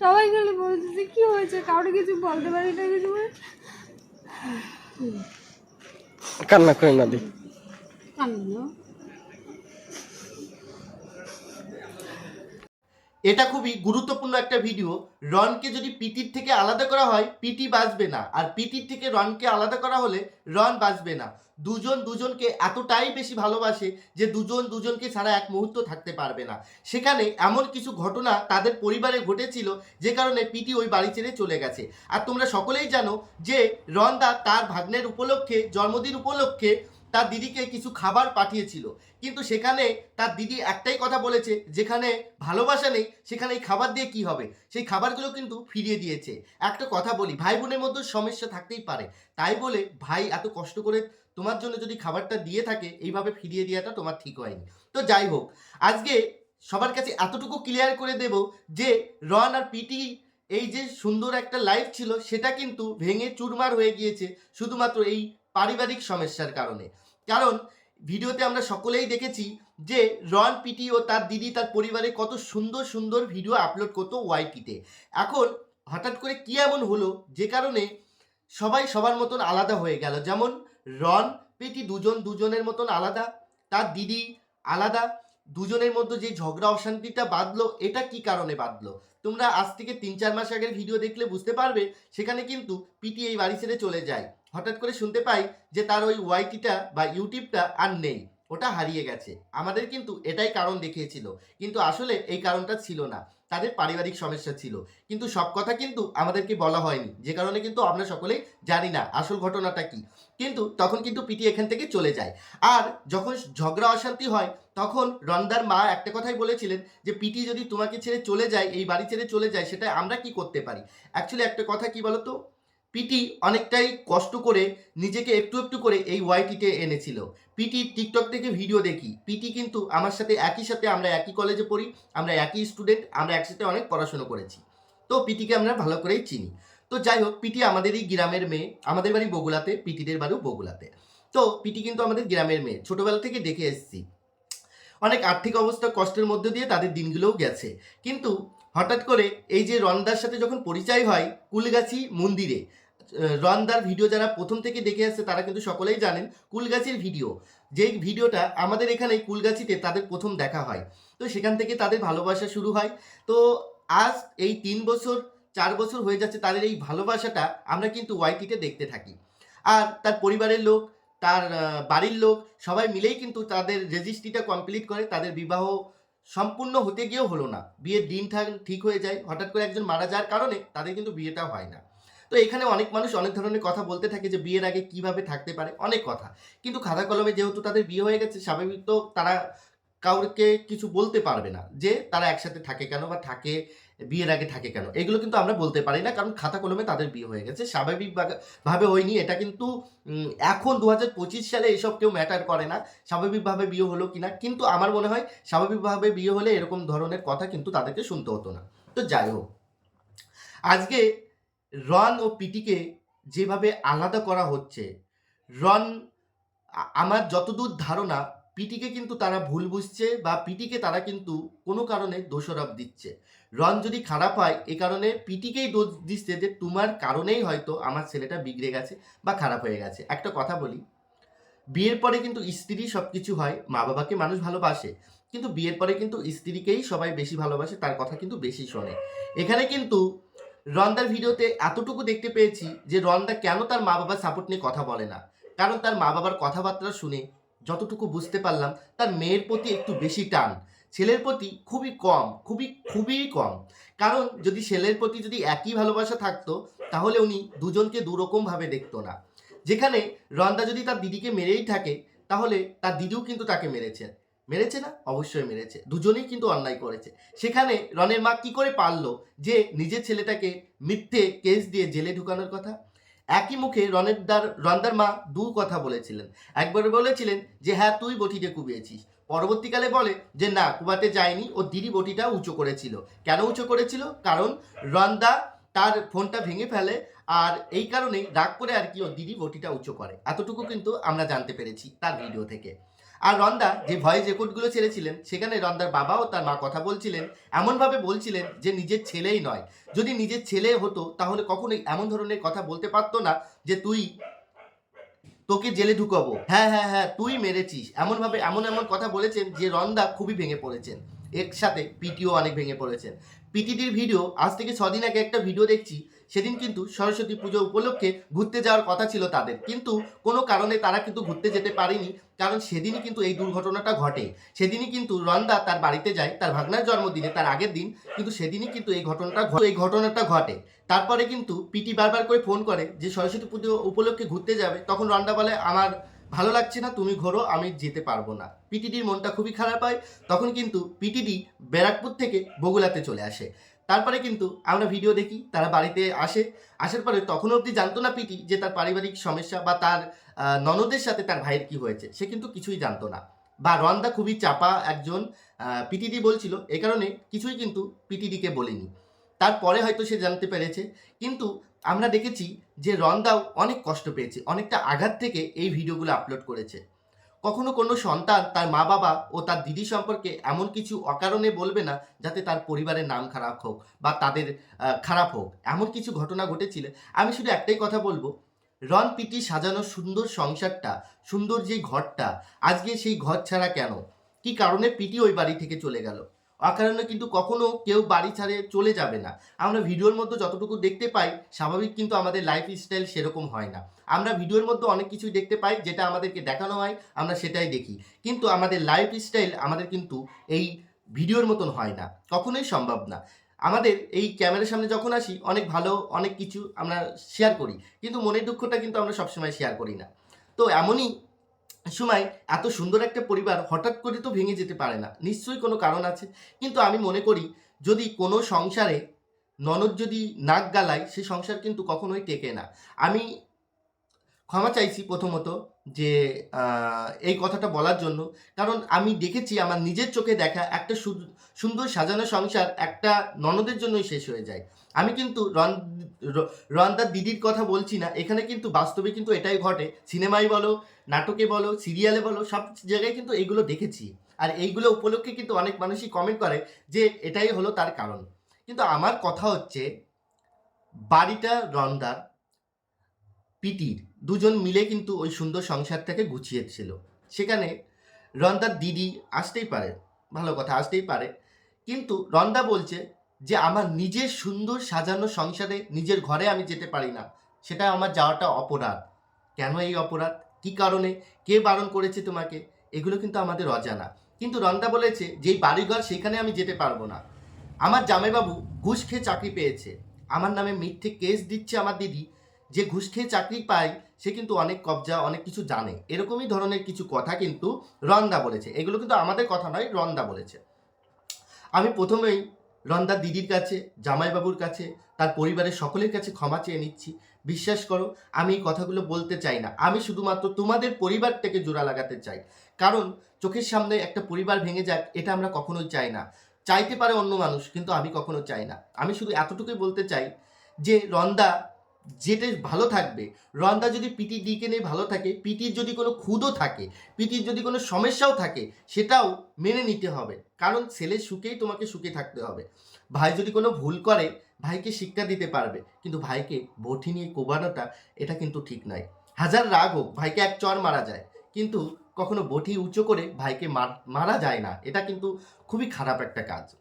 সবাই খালি বলতেছে কি হয়েছে? কাউকে কিছু বলতে পারি না কিছু কান্না করে না দি। কান্না? এটা খুবই গুরুত্বপূর্ণ একটা ভিডিও রনকে যদি পিটির থেকে আলাদা করা হয়, পিটি বাঁচবে না। আর পিটির থেকে রনকে আলাদা করা হলে রন বাঁচবে না। দুজন দুজনকে এতটাই বেশি ভালোবাসে যে দুজন দুজনকে ছাড়া এক মুহূর্ত থাকতে পারবে না। সেখানে এমন কিছু ঘটনা তাদের পরিবারে ঘটেছিল যে কারণে পিটি ওই বাড়ি ছেড়ে চলে গেছে। আর তোমরা সকলেই জানো যে রনদা তার ভাগ্নের উপলক্ষে, জন্মদিন উপলক্ষে তার দিদিকে কিছু খাবার পাঠিয়েছিল। কিন্তু সেখানে তার দিদি একটাই কথা বলেছে, যেখানে ভালোবাসা নেই, সেখানে এই খাবার দিয়ে কি হবে? সেই খাবারগুলো কিন্তু ফিরিয়ে দিয়েছে। একটা কথা বলি ভাই বোনের মধ্যে সমস্যা থাকতেই পারে। তাই বলে, ভাই, এত কষ্ট করে তোমার জন্য যদি খাবারটা দিয়ে থাকে, এইভাবে ফিরিয়ে দেওয়াটা তোমার ঠিক হয়নি। তো যাই হোক, আজকে সবার কাছে এতটুকু ক্লিয়ার করে দেব যে, রন আর পিটি এই যে সুন্দর একটা লাইফ ছিল, সেটা কিন্তু ভেঙে চুরমার হয়ে গিয়েছে, শুধুমাত্র এই পারিবারিক সমস্যার কারণে। কারণ ভিডিওতে আমরা সকলেই দেখেছি যে রন, পিটি ও তার দিদি, তার পরিবারে কত সুন্দর সুন্দর ভিডিও আপলোড করতো ওয়াইটিতে। এখন হঠাৎ করে কি এমন হলো? যে কারণে সবাই সবার মতন আলাদা হয়ে গেল। যেমন রন, পিটি দুজন দুজনের মতন আলাদা, তার দিদি আলাদা, দুজনের মধ্যে যে ঝগড়া অশান্তিটা বাঁধলো, এটা কি কারণে বাঁধলো? তোমরা আজ থেকে তিন চার মাস আগের ভিডিও দেখলে বুঝতে পারবে, সেখানে কিন্তু পিটি এই বাড়ি ছেড়ে চলে যায়। হঠাৎ করে শুনতে পাই যে তার ওই ওয়াইটিটা বা ইউটিউবটা আর নেই, ওটা হারিয়ে গেছে। আমাদের কিন্তু এটাই কারণ দেখিয়েছিল, কিন্তু আসলে এই কারণটা ছিল না, তাদের পারিবারিক সমস্যা ছিল। কিন্তু সব কথা কিন্তু আমাদেরকে বলা হয়নি, যে কারণে কিন্তু আমরা সকলেই জানি না আসল ঘটনাটা কি। কিন্তু তখন কিন্তু পিটি এখান থেকে চলে যায়। আর যখন ঝগড়া, অশান্তি হয়, তখন রন্দার মা একটা কথাই বলেছিলেন যে, পিটি যদি তোমাকে ছেড়ে চলে যায়, এই বাড়ি ছেড়ে চলে যায়, সেটা আমরা কি করতে পারি? অ্যাকচুয়ালি একটা কথা কি বলতো? পিটি অনেকটাই কষ্ট করে নিজেকে একটু একটু করে এই ওয়াইটিতে এনেছিল। পিটি টিকটক থেকে ভিডিও দেখি। পিটি কিন্তু আমার সাথে একই সাথে আমরা একই কলেজে পড়ি, আমরা একই স্টুডেন্ট আমরা একসাথে অনেক পড়াশুনো করেছি। তো পিটিকে আমরা ভালো করেই চিনি। তো যাই হোক পিটি আমাদেরই গ্রামের মেয়ে, আমাদের বাড়ি বগুলাতে পিটিদের বাড়িও বগুলাতে। তো পিটি কিন্তু আমাদের গ্রামের মেয়ে, ছোটোবেলা থেকে দেখে এসেছি। অনেক আর্থিক অবস্থা কষ্টের মধ্যে দিয়ে তাদের দিনগুলোও গেছে। কিন্তু হঠাৎ করে এই যে রন্দার সাথে যখন পরিচয় হয়, কুলগাছি মন্দিরে রন্দার ভিডিও যারা প্রথম থেকে দেখে আসছে, তারা কিন্তু সকলেই জানেন কুলগাছির ভিডিও। যেই ভিডিওটা আমাদের এখানে কুলগাছিতে তাদের প্রথম দেখা হয়। তো সেখান থেকে তাদের ভালোবাসা শুরু হয়। তো আজ এই তিন বছর, চার বছর হয়ে যাচ্ছে তাদের এই ভালোবাসাটা আমরা কিন্তু ওয়াইটিতে দেখতে থাকি। আর তার পরিবারের লোক, তার বাড়ির লোক সবাই মিলেই কিন্তু তাদের রেজিস্ট্রিটা কমপ্লিট করে তাদের বিবাহ সম্পূর্ণ হতে গিয়েও হলো না। বিয়ের দিন ঠিক হয়ে যায়, হঠাৎ করে একজন মারা যাওয়ার কারণে তাদের কিন্তু বিয়েটা হয় না। তো এখানে অনেক মানুষ অনেক ধরনের কথা বলতে থাকে যে বিয়ের আগে কীভাবে থাকতে পারে, অনেক কথা। কিন্তু খাতা কলমে যেহেতু তাদের বিয়ে হয়ে গেছে, স্বাভাবিক তো তারা কাউকে কিছু বলতে পারবে না যে তারা একসাথে থাকে কেন বা থাকে, বিয়ের আগে থাকে কেন। এগুলো কিন্তু আমরা বলতে পারি না, কারণ খাতা কলমে তাদের বিয়ে হয়ে গেছে। স্বাভাবিক ভাবে- ভাবে হয়নি, এটা কিন্তু এখন দু হাজার পঁচিশ সালে এসব কেউ ম্যাটার করে না, স্বাভাবিকভাবে বিয়ে হলো কিনা। কিন্তু আমার মনে হয়, স্বাভাবিকভাবে বিয়ে হলে এরকম ধরনের কথা কিন্তু তাদেরকে শুনতে হতো না। তো যাই হোক, আজকে রন ও পিটিকে যেভাবে আলাদা করা হচ্ছে রন আমার যতদূর ধারণা পিটিকে কিন্তু তারা ভুল বুঝছে বা পিটিকে তারা কিন্তু কোনো কারণে দোষারোপ দিচ্ছে। রন যদি খারাপ হয়, এ কারণে পিটিকেই দোষ দিচ্ছে যে তোমার কারণেই হয়তো আমার ছেলেটা বিগড়ে গেছে বা খারাপ হয়ে গেছে। একটা কথা বলি, বিয়ের পরে কিন্তু স্ত্রী সব কিছু হয় মা বাবাকে মানুষ ভালোবাসে, কিন্তু বিয়ের পরে কিন্তু স্ত্রীকেই সবাই বেশি ভালোবাসে, তার কথা কিন্তু বেশি শোনে। এখানে কিন্তু রন্দার ভিডিওতে এতটুকু দেখতে পেয়েছি যে রন্দা কেন তার মা বাবার সাপোর্ট নিয়ে কথা বলে না। কারণ তার মা বাবার কথাবার্তা শুনে যতটুকু বুঝতে পারলাম, তার মেয়ের প্রতি একটু বেশি টান। ছেলের প্রতি খুবই কম, খুবই খুবই কম। কারণ যদি ছেলের প্রতি যদি একই ভালোবাসা থাকতো, তাহলে উনি দুজনকে দুরকমভাবে দেখতো না। যেখানে রন্দা যদি তার দিদিকে মেরেই থাকে, তাহলে তার দিদিও কিন্তু তাকে মেরেছে। মেরেছে না? অবশ্যই মেরেছে। দুজনেই কিন্তু অন্যায় করেছে। সেখানে রনের মা কি করে পারল যে নিজের ছেলেটাকে মিথ্যে কেস দিয়ে জেলে ঢুকানোর কথা? একই মুখে রনের দার রন্দার মা দু কথা বলেছিলেন। একবার বলেছিলেন যে হ্যাঁ তুই বটিতে কুবিয়েছিস পরবর্তীকালে বলে যে, না কুবাতে যায়নি। ও দিদি বটিটা উঁচু করেছিল। কেন উঁচু করেছিল? কারণ রন্দা তার ফোনটা ভেঙে ফেলে আর এই কারণেই রাগ করে আর কি ও দিদি বটিটা উঁচু করে। এতটুকু কিন্তু আমরা জানতে পেরেছি তার ভিডিও থেকে। আর রন্দা যে ভয়েস রেকর্ডগুলো ছেড়েছিলেন, সেখানে রন্দার বাবা ও তার মা কথা বলছিলেন, এমনভাবে বলছিলেন যে নিজের ছেলেই নয়। যদি নিজের ছেলে হতো, তাহলে কখনোই এমন ধরনের কথা বলতে পারতো না যে তুই তোকে জেলে ঢুকাবো। হ্যাঁ হ্যাঁ হ্যাঁ তুই মেরেছিস। এমনভাবে এমন এমন কথা বলেছেন যে রন্দা খুবই ভেঙে পড়েছেন। একসাথে পিটিও অনেক ভেঙে পড়েছেন। পিটিডির ভিডিও, আজ থেকে ছদিন আগে একটা ভিডিও দেখছি সেদিন কিন্তু সরস্বতী পুজো উপলক্ষে ঘুরতে যাওয়ার কথা ছিল তাদের। কিন্তু কোনো কারণে তারা কিন্তু ঘুরতে যেতে পারেনি, কারণ সেদিনই কিন্তু এই দুর্ঘটনাটা ঘটে। সেদিনই কিন্তু রন্দা তার বাড়িতে যায়, তার ভাগনার জন্মদিনে, তার আগের দিন কিন্তু সেদিনই কিন্তু এই ঘটনাটা এই ঘটনাটা ঘটে। তারপরে কিন্তু পিটি বারবার করে ফোন করে যে সরস্বতী পুজো উপলক্ষে ঘুরতে যাবে, তখন রন্দা বলে, আমার ভালো লাগছে না, তুমি ঘোরো, আমি যেতে পারব না। পিটিডির মনটা খুবই খারাপ হয়, তখন কিন্তু পিটিডি ব্যারাকপুর থেকে বগুলাতে চলে আসে। তারপরে কিন্তু আমরা ভিডিও দেখি, তারা বাড়িতে আসে, আসার পরে তখন অবধি জানতো না পিটি যে তার পারিবারিক সমস্যা বা তার ননদের সাথে তার ভাইয়ের কি হয়েছে, সে কিন্তু কিছুই জানতো না। বা রন্দা খুবই চাপা একজন পিটিডি বলছিল, এ কারণে কিছুই কিন্তু পিটিডিকে বলেনি। তারপরে হয়তো সে জানতে পেরেছে, কিন্তু আমরা দেখেছি যে রন্দাও অনেক কষ্ট পেয়েছে, অনেকটা আঘাত থেকে এই ভিডিওগুলো আপলোড করেছে। কখনো কোনো সন্তান তার মা বাবা ও তার দিদি সম্পর্কে এমন কিছু অকারণে বলবে না যাতে তার পরিবারের নাম খারাপ হোক বা তাদের খারাপ হোক। এমন কিছু ঘটনা ঘটেছিল। আমি শুধু একটাই কথা বলব। রন পিটি সাজানো সুন্দর সংসারটা, সুন্দর যে ঘরটা, আজকে সেই ঘর ছাড়া কেন? কি কারণে পিটি ওই বাড়ি থেকে চলে গেল? অকারণে কিন্তু কখনো কেউ বাড়ি ছাড়ে চলে যাবে না। আমরা ভিডিওর মধ্যে যতটুকু দেখতে পাই, স্বাভাবিক কিন্তু আমাদের লাইফ স্টাইল সেরকম হয় না। আমরা ভিডিওর মধ্যে অনেক কিছুই দেখতে পাই, যেটা আমাদেরকে দেখানো হয়, আমরা সেটাই দেখি। কিন্তু আমাদের লাইফ স্টাইল আমাদের কিন্তু এই ভিডিওর মতন হয় না, কখনোই সম্ভব না। আমাদের এই ক্যামেরার সামনে যখন আসি, অনেক ভালো, অনেক কিছু আমরা শেয়ার করি, কিন্তু মনের দুঃখটা কিন্তু আমরা সবসময় শেয়ার করি না। তো এমনই সময়, এত সুন্দর একটা পরিবার হঠাৎ করে তো ভেঙে যেতে পারে না। নিশ্চয়ই কোনো কারণ আছে। কিন্তু আমি মনে করি, যদি কোনো সংসারে ননদ যদি নাক গালায়, সে সংসার কিন্তু কখনোই টেকে না। আমি ক্ষমা চাইছি প্রথমত যে এই কথাটা বলার জন্য। কারণ আমি দেখেছি আমার নিজের চোখে দেখা একটা সুন্দর সাজানো সংসার একটা ননদের জন্যই শেষ হয়ে যায়। আমি কিন্তু রন রন্দার দিদির কথা বলছি না, এখানে কিন্তু বাস্তবে কিন্তু এটাই ঘটে সিনেমায় বলো, নাটকে বলো, সিরিয়ালে বলো, সব জায়গায় কিন্তু এইগুলো দেখেছি। আর এইগুলো উপলক্ষে কিন্তু অনেক মানুষই কমেন্ট করে যে এটাই হলো তার কারণ। কিন্তু আমার কথা হচ্ছে, বাড়িটা রন্দার, পিটির, দুজন মিলে কিন্তু ওই সুন্দর সংসারটাকে গুছিয়েছিল। সেখানে রন্দার দিদি আসতেই পারে, ভালো কথা, আসতেই পারে। কিন্তু রন্দা বলছে যে আমার নিজের সুন্দর সাজানো সংসারে নিজের ঘরে আমি যেতে পারি না, সেটা আমার যাওয়াটা অপরাধ। কেন এই অপরাধ? কি কারণে? কে বারণ করেছে তোমাকে? এগুলো কিন্তু আমাদের অজানা। কিন্তু রন্দা বলেছে, যেই বাড়িঘর সেখানে আমি যেতে পারব না। আমার জামাইবাবু ঘুষ খেয়ে চাকরি পেয়েছে। আমার নামে মিথ্যে কেস দিচ্ছে আমার দিদি। যে ঘুষ খেয়ে চাকরি পায়, সে কিন্তু অনেক কবজা, অনেক কিছু জানে। এরকমই ধরনের কিছু কথা কিন্তু রন্দা বলেছে। এগুলো কিন্তু আমাদের কথা নয়, রন্দা বলেছে। আমি প্রথমেই রন্দার দিদির কাছে, জামাইবাবুর কাছে, তার পরিবারের সকলের কাছে ক্ষমা চেয়ে নিচ্ছি। বিশ্বাস করো, আমি এই কথাগুলো বলতে চাই না। আমি শুধুমাত্র তোমাদের পরিবারটাকে জোড়া লাগাতে চাই। কারণ চোখের সামনে একটা পরিবার ভেঙে যাক, এটা আমরা কখনোই চাই না। চাইতে পারে অন্য মানুষ, কিন্তু আমি কখনো চাই না। আমি শুধু এতটুকুই বলতে চাই যে রন্দা যেটা ভালো থাকবে। রন্দা যদি পিটি দিকে নিয়ে ভালো থাকে পিটির যদি কোনো খুদও থাকে পিটির যদি কোনো সমস্যাও থাকে, সেটাও মেনে নিতে হবে। কারণ ছেলের সুখেই তোমাকে সুখে থাকতে হবে। ভাই যদি কোনো ভুল করে, ভাইকে শিক্ষা দিতে পারবে। কিন্তু ভাইকে বটি নিয়ে কোবানোটা, এটা কিন্তু ঠিক নয়। হাজার রাগ হোক, ভাইকে এক চর মারা যায়। কিন্তু কখনো বটি উঁচু করে ভাইকে মারা যায় না। এটা কিন্তু খুবই খারাপ একটা কাজ।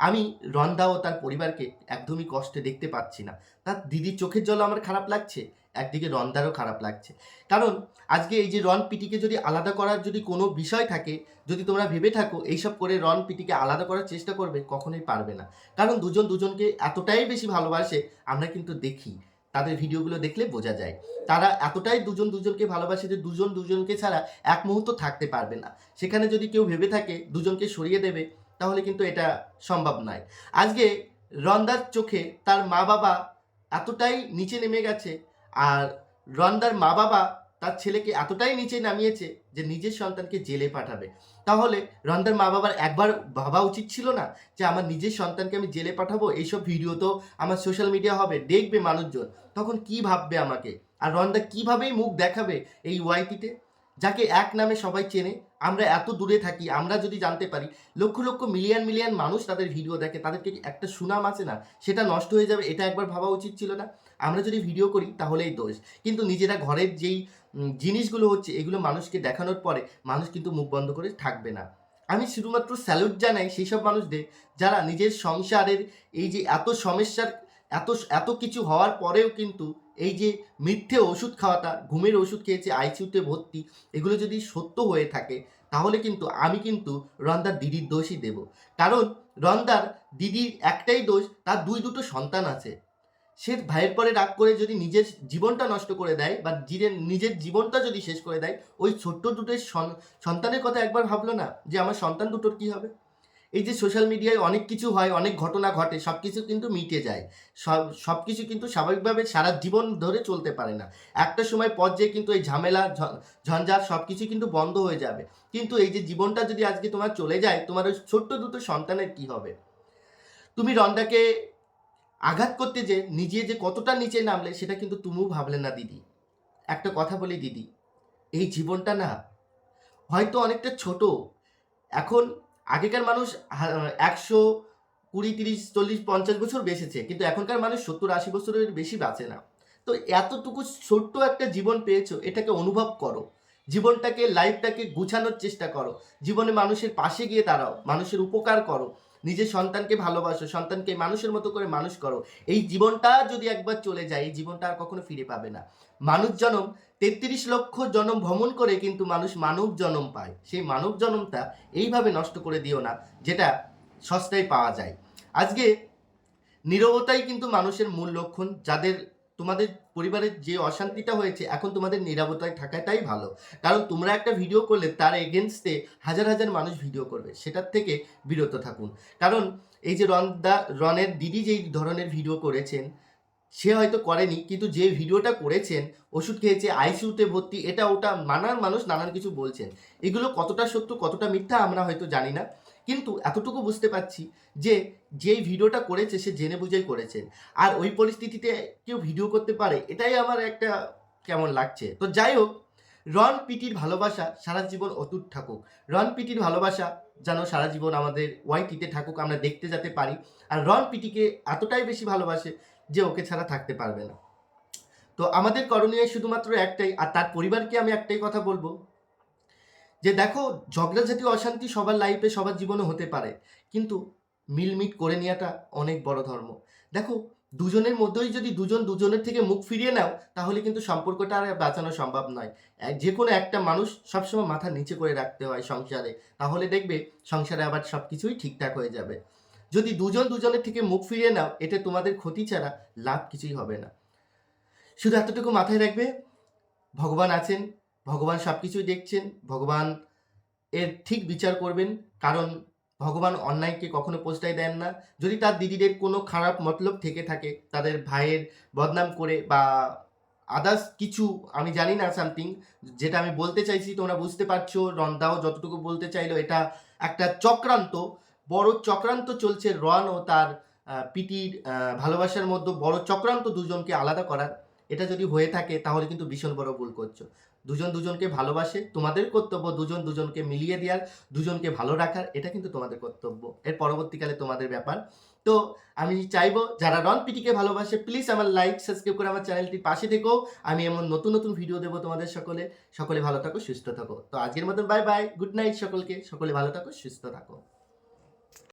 আমি রন্দা ও তার পরিবারকে একদমই কষ্টে দেখতে পাচ্ছি না। তার দিদির চোখের জল আমার খারাপ লাগছে, একদিকে রন্দারও খারাপ লাগছে। কারণ আজকে এই যে রন পিটিকে যদি আলাদা করার যদি কোনো বিষয় থাকে, যদি তোমরা ভেবে থাকো, এইসব করে রন পিটিকে আলাদা করার চেষ্টা করবে, কখনোই পারবে না। কারণ দুজন দুজনকে এতটাই বেশি ভালোবাসে, আমরা কিন্তু দেখি। তাদের ভিডিওগুলো দেখলে বোঝা যায়। তারা এতটাই দুজন দুজনকে ভালোবাসে যে দুজন দুজনকে ছাড়া এক মুহূর্ত থাকতে পারবে না। সেখানে যদি কেউ ভেবে থাকে, দুজনকে সরিয়ে দেবে তাহলে কিন্তু এটা সম্ভব নয়। আজকে রন্দার চোখে তার মা বাবা এতটাই নিচে নেমে গেছে আর রন্দার মা বাবা তার ছেলেকে এতটাই নিচে নামিয়েছে যে নিজের সন্তানকে জেলে পাঠাবে। তাহলে রন্দার মা বাবার একবার ভাবা উচিত ছিল না যে আমার নিজের সন্তানকে আমি জেলে পাঠাবো? এইসব ভিডিও তো আমার সোশ্যাল মিডিয়া হবে, দেখবে মানুষজন। তখন কি ভাববে আমাকে? আর রন্দা কিভাবেই মুখ দেখাবে এই ওয়াইটিতে যাকে এক নামে সবাই চেনে আমরা এত দূরে থাকি, আমরা যদি জানতে পারি, লক্ষ লক্ষ মিলিয়ন মিলিয়ন মানুষ তাদের ভিডিও দেখে, তাদেরকে একটা সুনাম আছে না? সেটা নষ্ট হয়ে যাবে, এটা একবার ভাবা উচিত ছিল না? আমরা যদি ভিডিও করি, তাহলেই দোষ। কিন্তু নিজেরা ঘরের যেই জিনিসগুলো হচ্ছে, এগুলো মানুষকে দেখানোর পরে মানুষ কিন্তু মুখ বন্ধ করে থাকবে না। আমি শুধুমাত্র স্যালুট জানাই সেই সব মানুষদের, যারা নিজের সংসারের এই যে এত সমস্যার, এত এত কিছু হওয়ার পরেও কিন্তু এই যে মিথ্যে ওষুধ খাওয়াটা, ঘুমের ওষুধ খেয়েছে আইসিউতে ভর্তি, এগুলো যদি সত্য হয়ে থাকে তাহলে কিন্তু আমি কিন্তু রন্দার দিদির দোষই দেব। কারণ রন্দার দিদির একটাই দোষ, তার দুই দুটো সন্তান আছে। সে ভাইয়ের পরে রাগ করে যদি নিজের জীবনটা নষ্ট করে দেয় বা নিজের জীবনটা যদি শেষ করে দেয়, ওই ছোট্ট দুটোর সন্তানের কথা একবার ভাবলো না যে আমার সন্তান দুটোর কি হবে? এই যে সোশ্যাল মিডিয়ায় অনেক কিছু হয়, অনেক ঘটনা ঘটে সব কিছু কিন্তু মিটে যায়। সব সব কিছু কিন্তু স্বাভাবিকভাবে সারা জীবন ধরে চলতে পারে না। একটা সময় পর্যায়ে কিন্তু এই ঝামেলা ঝঞ্ঝাট সব কিছু কিন্তু বন্ধ হয়ে যাবে। কিন্তু এই যে জীবনটা যদি আজকে তোমার চলে যায়, তোমার ওই ছোট্ট দুটো সন্তানের কি হবে? তুমি রন্দাকে আঘাত করতে যে, নিজে যে কতটা নিচে নামলে, সেটা কিন্তু তুমিও ভাবলে না, দিদি। একটা কথা বলি, দিদি, এই জীবনটা না, হয়তো অনেকটা ছোট। এখন আগেকার মানুষ একশো কুড়ি, তিরিশ, চল্লিশ, পঞ্চাশ বছর বেঁচেছে, কিন্তু এখনকার মানুষ সত্তর, আশি বছরের বেশি বাঁচে না। তো এতটুকু ছোট্ট একটা জীবন পেয়েছ, এটাকে অনুভব করো। জীবনটাকে লাইফটাকে গুছানোর চেষ্টা করো। জীবনে মানুষের পাশে গিয়ে দাঁড়াও, মানুষের উপকার করো। নিজের সন্তানকে ভালোবাসো, সন্তানকে মানুষের মতো করে মানুষ করো। এই জীবনটা যদি একবার চলে যায়, এই জীবনটা আর কখনো ফিরে পাবে না। মানুষ জনম, তেত্রিশ লক্ষ জনম ভ্রমণ করে কিন্তু মানুষ মানব জনম পায়। সেই মানব জনমটা এইভাবে নষ্ট করে দিও না, যেটা সস্তায় পাওয়া যায়। আজকে নীরবতাই কিন্তু মানুষের মূল লক্ষণ, যাদের তোমাদের পরিবারের যে অশান্তিটা হয়েছে, এখন তোমাদের নিরাপত্তায় থাকাটাই ভালো। কারণ তোমরা একটা ভিডিও করলে, তার এগেনস্টে হাজার হাজার মানুষ ভিডিও করবে। সেটার থেকে বিরত থাকুন। কারণ এই যে রন দা রনের দিদি যেই ধরনের ভিডিও করেছেন, সে হয়তো করেনি, কিন্তু যে ভিডিওটা করেছেন, ওষুধ খেয়েছে আইসিউতে ভর্তি, এটা ওটা নানান মানুষ নানান কিছু বলছেন। এগুলো কতটা সত্য, কতটা মিথ্যা আমরা হয়তো জানি না। কিন্তু এতটুকু বুঝতে পারছি যে যেই ভিডিওটা করেছে সে জেনে বুঝেই করেছে। আর ওই পরিস্থিতিতে কেউ ভিডিও করতে পারে, এটাই আমার একটা কেমন লাগছে। তো যাই হোক রন পিটির ভালোবাসা সারা জীবন অতুট থাকুক। রন পিটির ভালোবাসা যেন সারা জীবন আমাদের ওয়াইটিতে থাকুক, আমরা দেখতে যেতে পারি। আর রন পিটিকে এতটাই বেশি ভালোবাসে যে ওকে ছাড়া থাকতে পারবে না। তো আমাদের করণীয় শুধুমাত্র একটাই, আর তার পরিবারকে আমি একটাই কথা বলব যে দেখো ঝগড়া জাতীয় অশান্তি সবার লাইফে সবার জীবনে হতে পারে। কিন্তু মিলমিট করে নেওয়াটা অনেক বড় ধর্ম। দেখো, দুজনের মধ্যেই যদি দুজন দুজনের থেকে মুখ ফিরিয়ে নাও, তাহলে কিন্তু সম্পর্কটা আর বাঁচানো সম্ভব নয়। যে কোনো একটা মানুষ সবসময় মাথা নিচে করে রাখতে হয় সংসারে। তাহলে দেখবে, সংসারে আবার সব কিছুই ঠিকঠাক হয়ে যাবে। যদি দুজন দুজনের থেকে মুখ ফিরিয়ে নাও, এতে তোমাদের ক্ষতি ছাড়া লাভ কিছুই হবে না। শুধু এতটুকু মাথায় রাখবে, ভগবান আছেন ভগবান সব কিছুই দেখছেন, ভগবান এর ঠিক বিচার করবেন, কারণ ভগবান অন্যায়কে কখনো পোস্টাই দেন না। যদি তার দিদিদের কোনো খারাপ মতলব থেকে থাকে, তাদের ভাইয়ের বদনাম করে বা আদার্স কিছু, আমি জানি না সামথিং যেটা আমি বলতে চাইছি তোমরা বুঝতে পারছ রন্দাও যতটুকু বলতে চাইলো, এটা একটা চক্রান্ত, বড় চক্রান্ত চলছে রন ও তার পিটির ভালোবাসার মধ্যে, বড় চক্রান্ত দুজনকে আলাদা করার। এটা যদি হয়ে থাকে, তাহলে কিন্তু ভীষণ বড় ভুল করছ। দুজন দুজনকে ভালোবাসে, তোমাদের কর্তব্য দুজন দুজনকে মিলিয়ে দেওয়ার দুজনকে ভালো রাখার, এটা কিন্তু তোমাদের কর্তব্য। এর পরবর্তীকালে তোমাদের ব্যাপার। তো আমি চাইব, যারা রন পিটিকে ভালোবাসে প্লিজ আমার লাইক সাবস্ক্রাইব করে আমার চ্যানেলটির পাশে থেকো। আমি এমন নতুন নতুন ভিডিও দেবো তোমাদের সকলে। সকলে ভালো থাকো, সুস্থ থাকো। তো আজকের মতন বাই বাই গুড নাইট সকলকে। সকলে ভালো থাকো, সুস্থ থাকো।